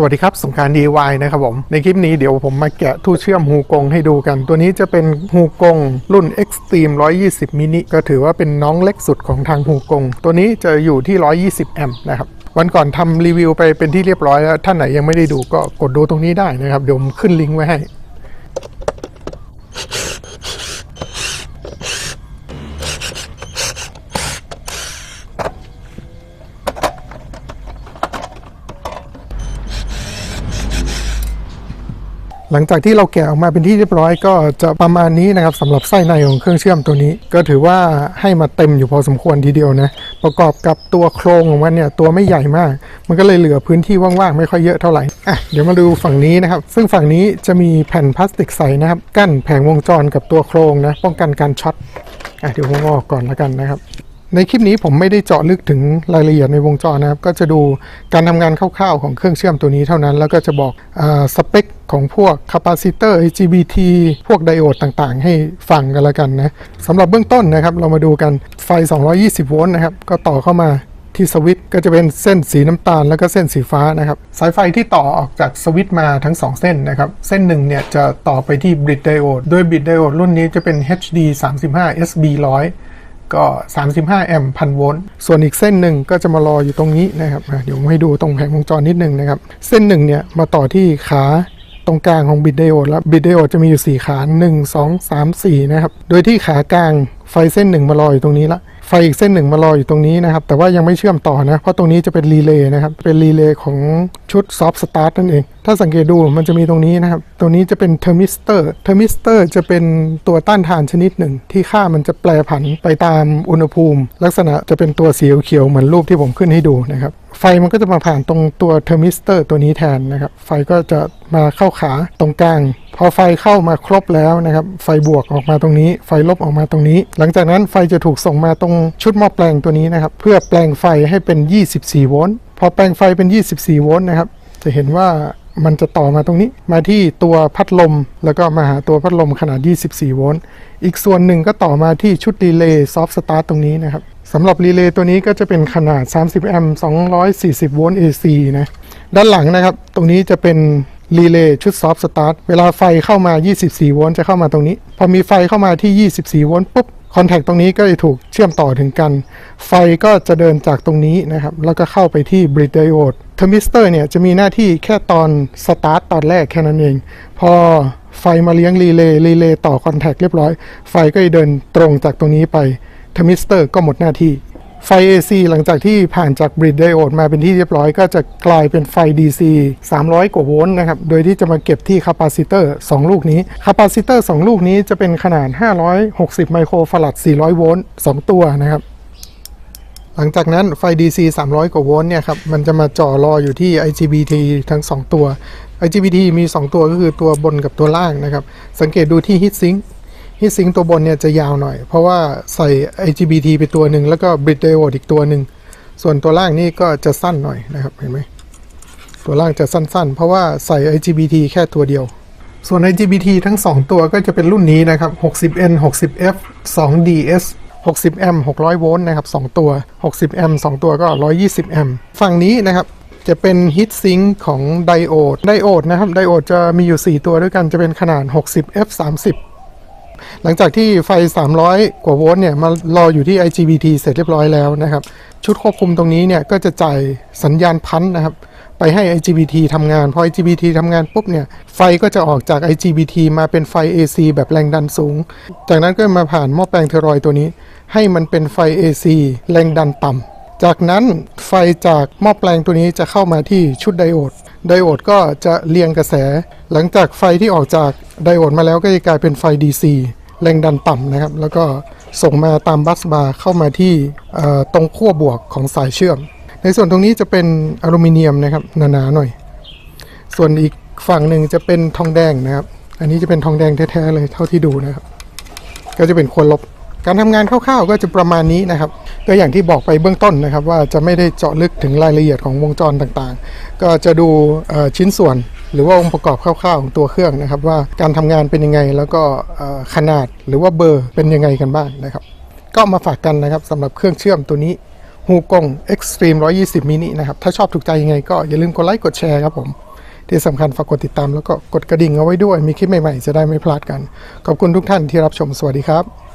สวัสดีครับสงการ DIY นะครับผม ในคลิปนี้เดี๋ยวผมมาแกะทู่เชื่อมฮูกงให้ดูกัน ตัวนี้จะเป็นฮูกงรุ่น Extreme 120 mini ก็ถือว่าเป็นน้องเล็กสุดของทางฮูกง ตัวนี้จะอยู่ที่ 120 แอมป์นะครับวันก่อนทำรีวิวไปเป็นที่เรียบร้อยแล้ว ท่านไหนยังไม่ได้ดูก็กดดูตรงนี้ได้นะครับเดี๋ยวผมขึ้นลิงก์ไว้ให้ หลังจากที่เราแกะออกมาเป็นที่เรียบร้อยก็จะประมาณนี้นะครับสำหรับไส้ในของเครื่องเชื่อมตัวนี้ ก็ถือว่าให้มาเต็มอยู่พอสมควรทีเดียวนะ ประกอบกับตัวโครงของมันเนี่ยตัวไม่ใหญ่มาก มันก็เลยเหลือพื้นที่ว่างๆ ไม่ค่อยเยอะเท่าไหร่อะเดี๋ยวมาดูฝั่งนี้นะครับ ซึ่งฝั่งนี้จะมีแผ่นพลาสติกใสนะครับกั้นแผงวงจรกับตัวโครงนะป้องกันการช็อตอะเดี๋ยวผมออกก่อนแล้วกันนะครับในคลิปนี้ผมไม่ได้เจาะลึกถึงรายละเอียดในวงจรนะครับ ก็จะดูการทำงานคร่าวๆของเครื่องเชื่อมตัวนี้เท่านั้น แล้วก็จะบอกอสเปค ของพวกคาปาซิเตอร์ IGBT พวกไดโอดต่างๆ ให้ฟังกันล้วกันนะสำหรับเบื้องต้นนะครับ เรามาดูกันไฟ 220 โวลต์นะครับ ก็ต่อเข้ามาที่สวิตช์ก็จะเป็นเส้นสีน้ำตาลแล้วก็เส้นสีฟ้านะครับ สายไฟที่ต่อออกจากสวิตช์มาทั้ง 2 เส้นนะครับ เส้นหนึ่งเนี่ยจะต่อไปที่บริดไดโอดโดยบริดไดโอดรุ่นนี้จะเป็น HD 35 SB 100 ก็ 35 แอมป์พันโวลต์ส่วนอีกเส้นหนึ่งก็จะมารออยู่ตรงนี้นะครับเดี๋ยวผมให้ดูตรงแผงวงจรนิดนึงนะครับ เส้นหนึ่งเนี่ยมาต่อที่ขา ตรงกลางของบิดไดโอดแล้วบิดไดโอดจะมีอยู่ 4 ขา 1 2 3 4 นะครับ โดยที่ขากลางไฟเส้นหนึ่งมารออยู่ตรงนี้ละ ไฟอีกเส้นหนึ่งมารออยู่ตรงนี้นะครับ แต่ว่ายังไม่เชื่อมต่อนะ เพราะตรงนี้จะเป็นรีเลย์นะครับ เป็นรีเลย์ของชุดซอฟต์สตาร์ทนั่นเอง ถ้าสังเกตดูมันจะมีตรงนี้นะครับ ตรงนี้จะเป็นเทอร์มิสเตอร์เทอร์มิสเตอร์จะเป็นตัวต้านทานชนิดหนึ่ง ที่ค่ามันจะแปรผันไปตามอุณหภูมิ ลักษณะจะเป็นตัวสีเขียวเหมือนรูปที่ผมขึ้นให้ดูนะครับไฟมันก็จะมาผ่านตรงตัวเทอร์มิสเตอร์ตัวนี้แทนนะครับ ไฟก็จะมาเข้าขาตรงกลาง พอไฟเข้ามาครบแล้วนะครับ ไฟบวกออกมาตรงนี้ ไฟลบออกมาตรงนี้ หลังจากนั้นไฟจะถูกส่งมาตรงชุดหม้อแปลงตัวนี้นะครับ เพื่อแปลงไฟให้เป็น 24 โวลต์ พอแปลงไฟเป็น 24 โวลต์นะครับ จะเห็นว่ามันจะต่อมาตรงนี้ มาที่ตัวพัดลม แล้วก็มาหาตัวพัดลมขนาด 24 โวลต์ อีกส่วนหนึ่งก็ต่อมาที่ชุดรีเลย์ซอฟต์สตาร์ตตรงนี้นะครับสำหรับรีเลย์ตัวนี้ก็จะเป็นขนาด 30 แอมป์ 240 โวลต์ AC นะ ด้านหลังนะครับ ตรงนี้จะเป็น รีเลย์ชุดซอฟต์สตาร์ทเวลาไฟเข้ามา 24 โวลต์จะเข้ามาตรงนี้ พอมีไฟเข้ามาที่ 24 โวลต์ปุ๊บคอนแทคตรงนี้ก็จะถูกเชื่อมต่อถึงกัน ไฟก็จะเดินจากตรงนี้นะครับ แล้วก็เข้าไปที่บริดไดโอดเทอร์มิสเตอร์เนี่ยจะมีหน้าที่แค่ตอนสตาร์ทตอนแรกแค่นั้นเอง พอไฟมาเลี้ยงรีเลย์รีเลย์ต่อคอนแทคเรียบร้อย ไฟก็จะเดินตรงจากตรงนี้ไปเทอร์มิสเตอร์ก็หมดหน้าที่ ไฟ AC หลังจากที่ผ่านจากบริดไดโอดมาเป็นที่เรียบร้อยก็จะกลายเป็นไฟ DC 300 กว่าโวลต์นะครับ โดยที่จะมาเก็บที่คาปาซิเตอร์ 2 ลูกนี้คาปาซิเตอร์ 2 ลูกนี้จะเป็นขนาด 560 ไมโครฟาราด400 โวลต์ 2 ตัวนะครับ หลังจากนั้นไฟ DC 300 กว่าโวลต์เนี่ยครับมันจะมาจ่อรออยู่ที่ IGBT ทั้ง 2 ตัว IGBT มี 2 ตัวก็คือตัวบนกับตัวล่างนะครับ สังเกตดูที่ Heat Sink ฮีทซิงตัวบนเนี่ยจะยาวหน่อย เพราะว่าใส่ IGBT ไปตัวหนึ่งแล้วก็บริดไดโอดอีกตัวหนึ่ง ส่วนตัวล่างนี่ก็จะสั้นหน่อยนะครับ เห็นไหม ตัวล่างจะสั้นๆ เพราะว่าใส่ IGBT แค่ตัวเดียว ส่วน IGBT ทั้ง 2 ตัวก็จะเป็นรุ่นนี้นะครับ 60N 60F 2DS 60 a 600 โวลต์นะครับ 2 ตัว 60 a 2ตัวก็ 120 a ฝั่งนี้นะครับจะเป็นฮีทซิงของไดโอด ไดโอดนะครับ ไดโอดจะมีอยู่ 4 ตัวด้วยกัน จะเป็นขนาด 60F 30 หลังจากที่ไฟ 300 กว่าโวลต์เนี่ยมารออยู่ที่ IGBT เสร็จเรียบร้อยแล้วนะครับ ชุดควบคุมตรงนี้เนี่ยก็จะจ่ายสัญญาณพันธ์นะครับ ไปให้ IGBT ทำงาน พอ IGBT ทำงานปุ๊บเนี่ย ไฟก็จะออกจาก IGBT มาเป็นไฟ AC แบบแรงดันสูง จากนั้นก็มาผ่านหม้อแปลงเทอรอยตัวนี้ ให้มันเป็นไฟ AC แรงดันต่ำจากนั้นไฟจากหม้อแปลงตัวนี้จะเข้ามาที่ชุดไดโอด ไดโอดก็จะเรียงกระแส หลังจากไฟที่ออกจากไดโอดมาแล้วก็จะกลายเป็นไฟ DC แรงดันต่ำนะครับ แล้วก็ส่งมาตามบัสบาร์เข้ามาที่ตรงขั้วบวกของสายเชื่อม ในส่วนตรงนี้จะเป็นอลูมิเนียมนะครับหนาๆหน่อย ส่วนอีกฝั่งหนึ่งจะเป็นทองแดงนะครับ อันนี้จะเป็นทองแดงแท้ๆเลยเท่าที่ดูนะครับ ก็จะเป็นควรลบการทำงานคร่าวๆก็จะประมาณนี้นะครับก็อย่างที่บอกไปเบื้องต้นนะครับ ว่าจะไม่ได้เจาะลึกถึงรายละเอียดของวงจรต่างๆ ก็จะดูชิ้นส่วน หรือว่าองค์ประกอบคร่าวๆของตัวเครื่องนะครับ ว่าการทำงานเป็นยังไงแล้วก็ขนาดหรือว่าเบอร์เป็นยังไงกันบ้างนะครับ ก็มาฝากกันนะครับสำหรับเครื่องเชื่อมตัวนี้ฮูกง Extreme 120 mini นะครับ ถ้าชอบถูกใจยังไงก็อย่าลืมกดไลค์กดแชร์ครับผม ที่สำคัญฝากกดติดตามแล้วก็กดกระดิ่งเอาไว้ด้วย มีคลิปใหม่ๆ จะได้ไม่พลาดกัน ขอบคุณทุกท่านที่รับชมสวัสดีครับ